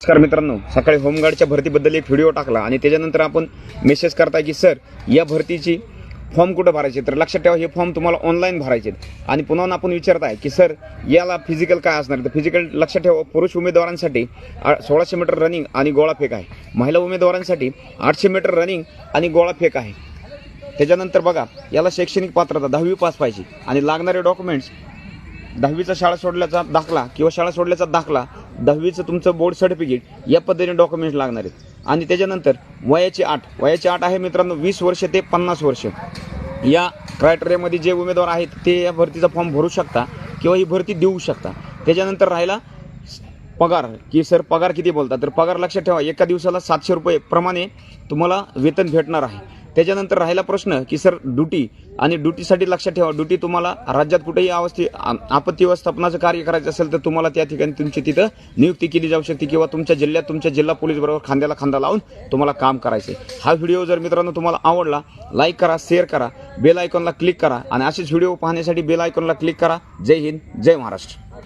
नमस्कार मित्रांनो सकाळी होमगार्डच्या भरतीबद्दल एक व्हिडिओ टाकला आणि त्याच्यानंतर आपण मेसेज करताय की सर या भरतीची फॉर्म कुठं भरायचे? तर लक्षात ठेवा हे फॉर्म तुम्हाला ऑनलाईन भरायचे आणि पुन्हा आपण विचारताय की सर याला फिजिकल काय असणार? तर फिजिकल लक्षात ठेवा पुरुष उमेदवारांसाठी सोळाशे मीटर रनिंग आणि गोळा फेक आहे. महिला उमेदवारांसाठी आठशे मीटर रनिंग आणि गोळा फेक आहे. त्याच्यानंतर बघा याला शैक्षणिक पात्रता दहावी पास पाहिजे. आणि लागणारे डॉक्युमेंट्स दहावीचा शाळा सोडल्याचा दाखला किंवा शाळा सोडल्याचा दाखला दहावीचं तुमचं बोर्ड सर्टिफिकेट या पद्धतीने डॉक्युमेंट्स लागणार आहेत. आणि त्याच्यानंतर वयाची आठ. वयाची आठ आहे मित्रांनो वीस वर्ष ते पन्नास वर्ष. या क्रायटेरियामध्ये जे उमेदवार आहेत ते या भरतीचा फॉर्म भरू शकता किंवा ही भरती देऊ शकता. त्याच्यानंतर राहिला पगार. की सर पगार किती बोलता? तर पगार लक्षात ठेवा एका दिवसाला सातशे रुपये प्रमाणे तुम्हाला वेतन भेटणार आहे. त्याच्यानंतर राहिला प्रश्न की सर ड्युटी आणि ड्युटीसाठी लक्षात ठेवा. ड्युटी तुम्हाला राज्यात कुठेही अवस्थे आपत्ती व्यवस्थापनाचं कार्य करायचं असेल तर तुम्हाला त्या ठिकाणी तुमची तिथं नियुक्ती केली जाऊ शकते किंवा तुमच्या जिल्ह्यात तुमच्या जिल्हा पोलीस बरोबर खांद्याला खांदा लावून तुम्हाला काम करायचं आहे हा व्हिडिओ जर मित्रांनो तुम्हाला आवडला लाईक करा शेअर करा बेल आयकॉनला क्लिक करा आणि असेच व्हिडिओ पाहण्यासाठी बेल आयकॉनला क्लिक करा. जय हिंद जय महाराष्ट्र.